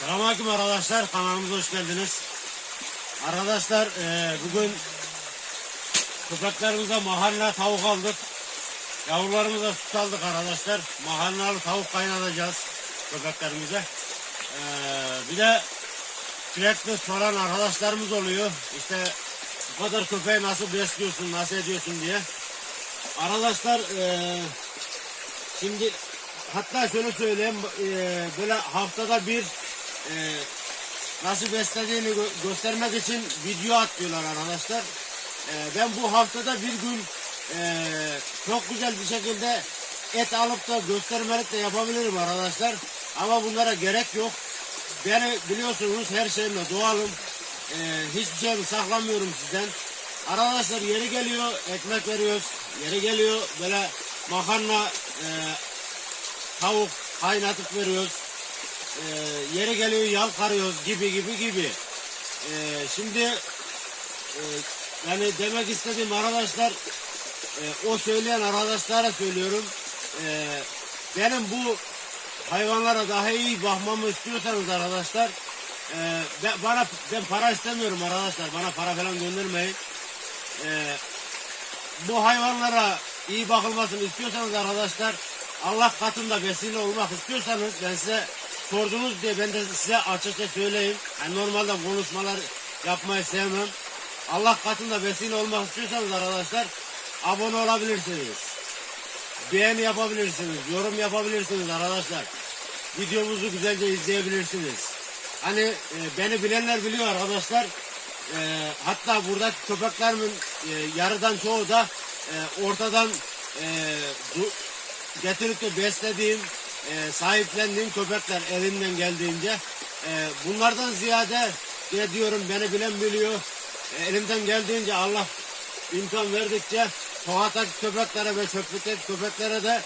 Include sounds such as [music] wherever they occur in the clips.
Selamünaleyküm arkadaşlar. Kanalımıza hoş geldiniz. Arkadaşlar eee, bugün köpeklerimize mahalle tavuk aldık. Yavrularımıza süt aldık arkadaşlar. Mahallalı tavuk kaynatacağız köpeklerimize. Eee, bir de sürekli soran arkadaşlarımız oluyor. İşte bu kadar köpeği nasıl besliyorsun, nasıl ediyorsun diye. Arkadaşlar eee, şimdi hatta şöyle söyleyeyim eee, böyle haftada bir eee, nasıl beslediğini gö- göstermek için video atıyorlar arkadaşlar. Eee, ben bu haftada bir gün eee, çok güzel bir şekilde et alıp da göstermelik de yapabilirim arkadaşlar. Ama bunlara gerek yok. Beni biliyorsunuz her şeyimle doğalım. Eee, hiçbir şeyimi saklamıyorum sizden. Arkadaşlar yeri geliyor ekmek veriyoruz. Yeri geliyor böyle makarna eee, tavuk kaynatıp veriyoruz. Ee, yeri geliyor yal karıyoruz gibi gibi gibi. Ee, şimdi e, yani demek istediğim arkadaşlar e, o söyleyen arkadaşlara söylüyorum. Ee, benim bu hayvanlara daha iyi bakmamı istiyorsanız arkadaşlar e, ben, bana ben para istemiyorum arkadaşlar. Bana para falan göndermeyin. Ee, bu hayvanlara iyi bakılmasını istiyorsanız arkadaşlar Allah katında vesile olmak istiyorsanız ben size sordunuz diye ben de size açıkça söyleyeyim. Yani normalde konuşmalar yapmayı sevmem. Allah katında vesile olmak istiyorsanız arkadaşlar abone olabilirsiniz. Beğeni yapabilirsiniz, yorum yapabilirsiniz arkadaşlar. Videomuzu güzelce izleyebilirsiniz. Hani e, beni bilenler biliyor arkadaşlar. E, hatta buradaki köpeklerimin e, yarıdan çoğu da e, ortadan e, getirip de beslediğim, e, sahiplendiğim köpekler elimden geldiğince. E, bunlardan ziyade ne diyorum beni bilen biliyor. E, elimden geldiğince Allah imkan verdikçe sokaktaki köpeklere ve çöplükteki köpeklere de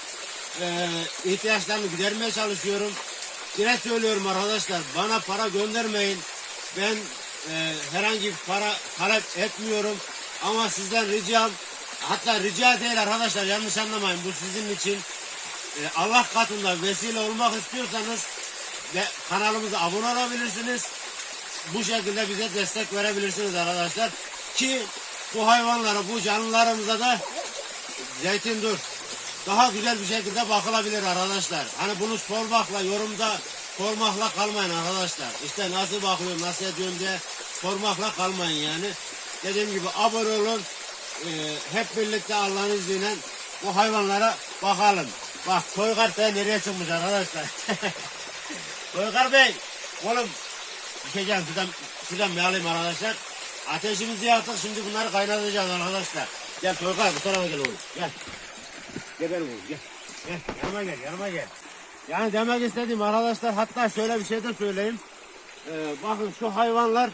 e, ihtiyaçlarını gidermeye çalışıyorum. Yine söylüyorum arkadaşlar bana para göndermeyin. Ben e, herhangi bir para talep etmiyorum. Ama sizden ricam hatta rica değil arkadaşlar yanlış anlamayın bu sizin için. E, Allah katında vesile olmak istiyorsanız ve kanalımıza abone olabilirsiniz. Bu şekilde bize destek verebilirsiniz arkadaşlar. Ki bu hayvanlara, bu canlılarımıza da zeytin dur. Daha güzel bir şekilde bakılabilir arkadaşlar. Hani bunu sormakla, yorumda sormakla kalmayın arkadaşlar. İşte nasıl bakıyorum, nasıl ediyorum diye sormakla kalmayın yani. Dediğim gibi abone olun. Ee, hep birlikte Allah'ın izniyle bu hayvanlara bakalım. Bak Toykar Bey nereye çıkmış arkadaşlar. [laughs] Toykar Bey, oğlum şey diyeceğim, şuradan, şuradan bir alayım arkadaşlar. Ateşimizi yaktık, şimdi bunları kaynatacağız arkadaşlar. Gel Toykar bu tarafa gel oğlum, gel. Gel gel oğlum gel. Gel yanıma gel yanıma gel. Yani demek istediğim arkadaşlar hatta şöyle bir şey de söyleyeyim. Ee, bakın şu hayvanlar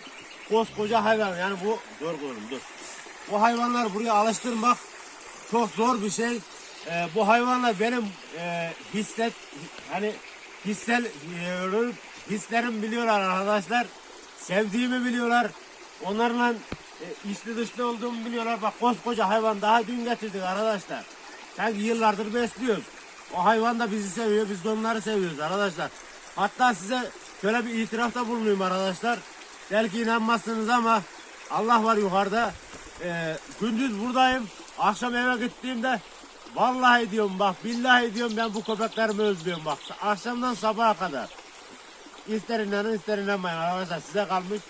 koskoca hayvan yani bu dur oğlum dur. Bu hayvanlar buraya alıştırmak çok zor bir şey. Ee, bu hayvanlar benim e, hisset hani hissel e, hislerim biliyorlar arkadaşlar. Sevdiğimi biliyorlar. Onlarla e, içli dışlı olduğumu biliyorlar. Bak koskoca hayvan daha dün getirdik arkadaşlar. Sanki yıllardır besliyoruz. O hayvan da bizi seviyor, biz de onları seviyoruz arkadaşlar. Hatta size şöyle bir itirafta bulunayım arkadaşlar. Belki inanmazsınız ama Allah var yukarıda. Ee, gündüz buradayım. Akşam eve gittiğimde vallahi diyorum bak billahi diyorum ben bu köpeklerimi özlüyorum bak. Akşamdan sabaha kadar. İster inanın ister inanmayın arkadaşlar size kalmış.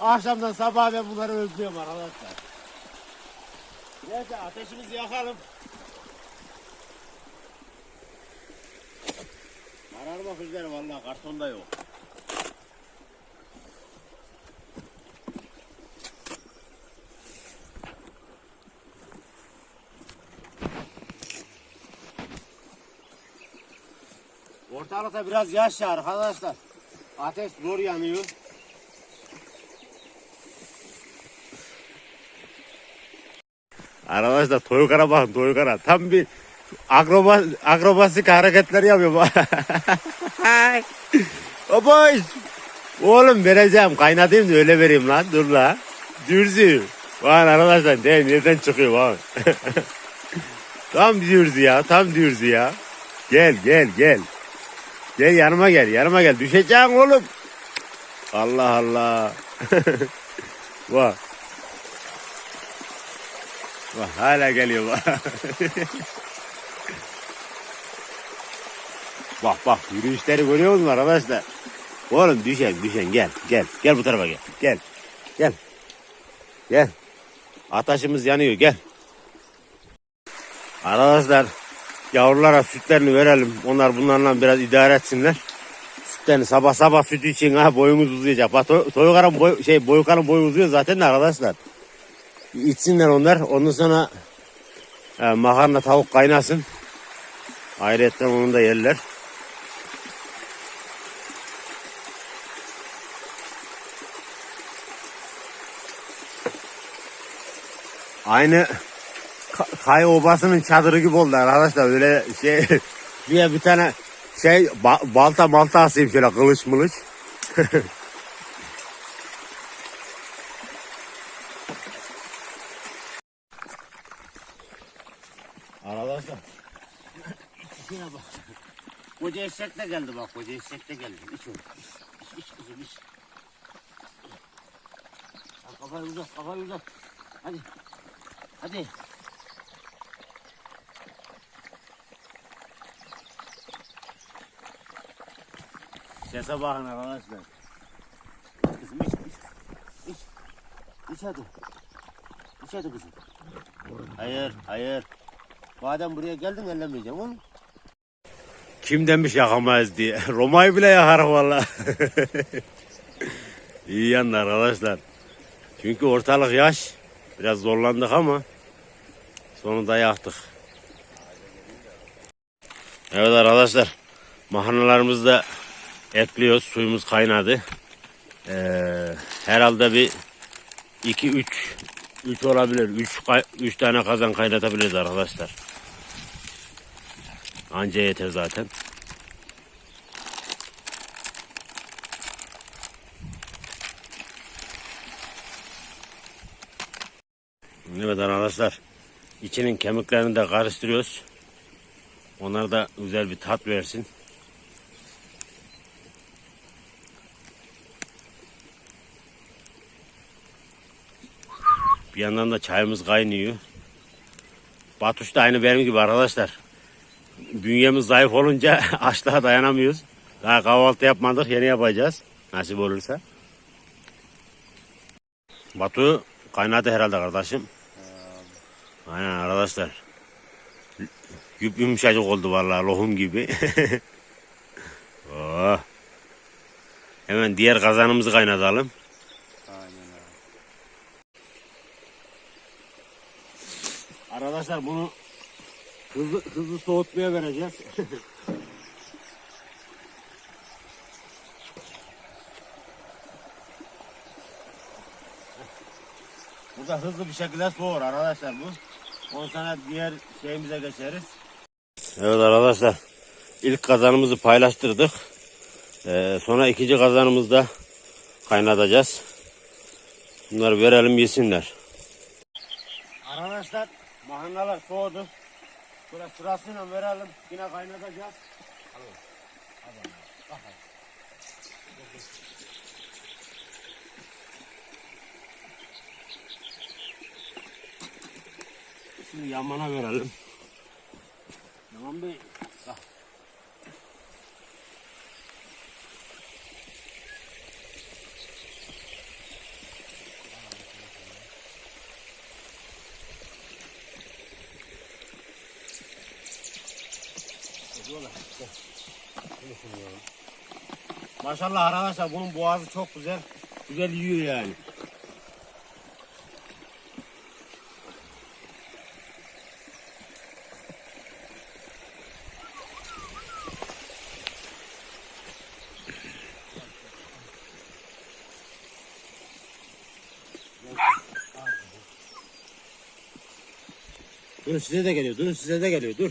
Akşamdan sabaha ben bunları özlüyorum arkadaşlar. Neyse ateşimizi yakalım. Kararmak üzere vallahi kartonda yok. Ortalıkta biraz yaş ya arkadaşlar. Ateş zor yanıyor. Arkadaşlar Toygar'a bakın Toygar'a. Tam bir akroba, akrobasik hareketler yapıyor. [laughs] Baboş. Oğlum vereceğim kaynatayım da öyle vereyim lan. Dur la. Dürzi. Bakın arkadaşlar de nereden çıkıyor bakın. [laughs] tam dürzi ya. Tam dürzi ya. Gel gel gel. Gel yanıma gel yanıma gel. Düşeceksin oğlum. Allah Allah. [laughs] bak. Bak hala geliyor bak. bak bak yürüyüşleri görüyor musun arkadaşlar? Oğlum düşen düşen gel gel gel bu tarafa gel gel gel gel ataşımız yanıyor gel arkadaşlar yavrulara sütlerini verelim. Onlar bunlarla biraz idare etsinler. Sütlerini sabah sabah süt için ha boyumuz uzayacak. Bak to boy, şey boyukarın boyu uzuyor zaten de arkadaşlar. İçsinler onlar. Ondan sonra e, makarna tavuk kaynasın. Ayrıca onu da yerler. Aynı Ka- Kay Obası'nın çadırı gibi oldu arkadaşlar. Öyle şey [laughs] bir bir tane şey ba- balta balta asayım şöyle kılıç mılıç. [laughs] Arkadaşlar ikisine bak. Koca eşek de geldi bak koca eşek de geldi. İç onu. İç, iç kızım iç. Kafayı uzat kafayı uzat. Hadi. Hadi. Sese bakın arkadaşlar. Kızım iç iç. İç. İç hadi. İç hadi kızım. Hayır hayır. Madem buraya geldin ellemeyeceğim oğlum. Kim demiş yakamayız diye. [laughs] Roma'yı bile yakarım valla. [laughs] İyi yandı arkadaşlar. Çünkü ortalık yaş. Biraz zorlandık ama sonunda yaktık. Evet arkadaşlar. Da ekliyoruz. Suyumuz kaynadı. Ee, herhalde bir 2 3 3 olabilir. 3 3 tane kazan kaynatabiliriz arkadaşlar. Anca yeter zaten. Evet arkadaşlar. İçinin kemiklerini de karıştırıyoruz. Onlar da güzel bir tat versin. Bir yandan da çayımız kaynıyor. Batuş da aynı benim gibi arkadaşlar. Bünyemiz zayıf olunca [laughs] açlığa dayanamıyoruz. Daha kahvaltı yapmadık yeni yapacağız. Nasip olursa. Batu kaynadı herhalde kardeşim. Aynen arkadaşlar. Yüp yumuşacık oldu vallahi lohum gibi. [laughs] oh. Hemen diğer kazanımızı kaynatalım. Arkadaşlar bunu hızlı hızlı soğutmaya vereceğiz. [laughs] bu da hızlı bir şekilde soğur arkadaşlar bu. Ondan sonra diğer şeyimize geçeriz. Evet arkadaşlar. ilk kazanımızı paylaştırdık. Ee, sonra ikinci kazanımızda kaynatacağız. Bunları verelim yesinler. Arkadaşlar mahannalar soğudu. Şöyle sırasıyla verelim. Yine kaynatacağız. Şimdi Yaman'a verelim. Yaman Bey. Bak. Maşallah arkadaşlar bunun boğazı çok güzel. Güzel yiyor yani. Dur size de geliyor. Dur size de geliyor. Dur.